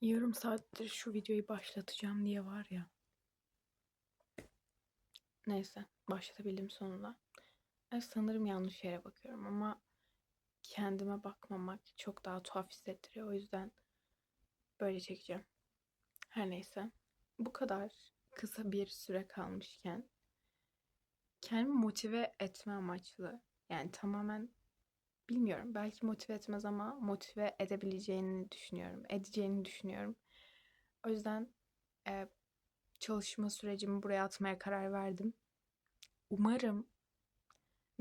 Yarım saattir şu videoyu başlatacağım diye var ya. Neyse, başlatabildim sonunda. Ben sanırım yanlış yere bakıyorum ama kendime bakmamak çok daha tuhaf hissettiriyor. O yüzden böyle çekeceğim. Her neyse. Bu kadar kısa bir süre kalmışken kendimi motive etme amaçlı yani tamamen bilmiyorum belki motive etmez ama motive edebileceğini düşünüyorum. Edeceğini düşünüyorum. O yüzden e, çalışma sürecimi buraya atmaya karar verdim. Umarım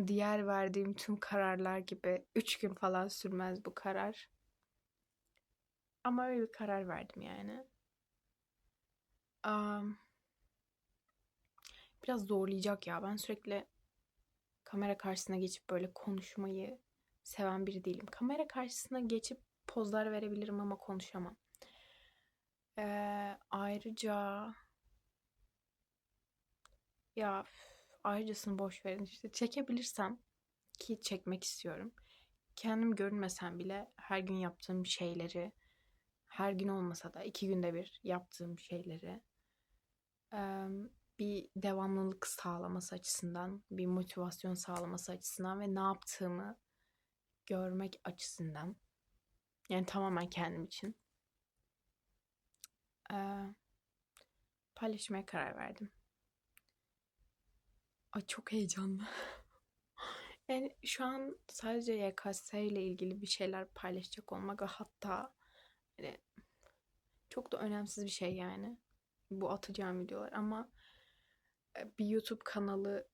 diğer verdiğim tüm kararlar gibi 3 gün falan sürmez bu karar. Ama öyle bir karar verdim yani. Am, biraz zorlayacak ya. Ben sürekli kamera karşısına geçip böyle konuşmayı seven biri değilim. Kamera karşısına geçip pozlar verebilirim ama konuşamam. Ee, ayrıca ya ayrıcasını boş verin işte çekebilirsem ki çekmek istiyorum. Kendim görünmesem bile her gün yaptığım şeyleri her gün olmasa da iki günde bir yaptığım şeyleri bir devamlılık sağlaması açısından, bir motivasyon sağlaması açısından ve ne yaptığımı görmek açısından yani tamamen kendim için eee, paylaşmaya karar verdim. Ay çok heyecanlı. Yani şu an sadece YKS ile ilgili bir şeyler paylaşacak olmak hatta hani çok da önemsiz bir şey yani bu atacağım videolar ama bir YouTube kanalı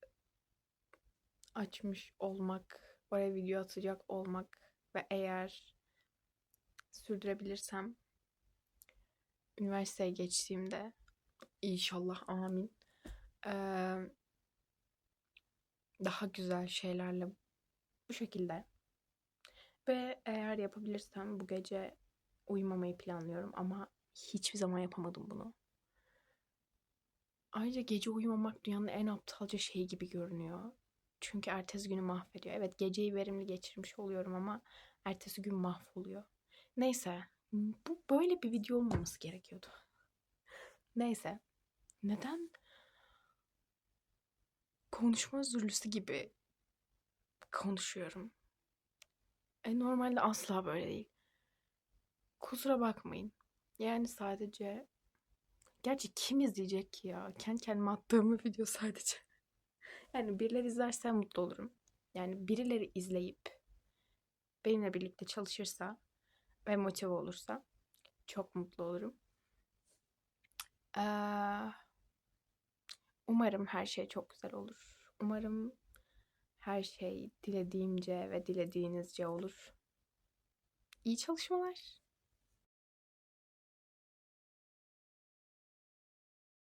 açmış olmak, oraya video atacak olmak ve eğer sürdürebilirsem üniversiteye geçtiğimde inşallah amin eee, daha güzel şeylerle bu şekilde ve eğer yapabilirsem bu gece uyumamayı planlıyorum ama hiçbir zaman yapamadım bunu. Ayrıca gece uyumamak dünyanın en aptalca şeyi gibi görünüyor. Çünkü ertesi günü mahvediyor. Evet geceyi verimli geçirmiş oluyorum ama ertesi gün mahvoluyor. Neyse bu böyle bir video olmaması gerekiyordu. Neyse. Neden konuşma özürlüsü gibi konuşuyorum? E, normalde asla böyle değil. Kusura bakmayın. Yani sadece Gerçi kim izleyecek ki ya? Kendi kendime attığım bir video sadece. Yani birileri izlerse mutlu olurum. Yani birileri izleyip benimle birlikte çalışırsa ve motive olursa çok mutlu olurum. Ee, umarım her şey çok güzel olur. Umarım her şey dilediğimce ve dilediğinizce olur. İyi çalışmalar.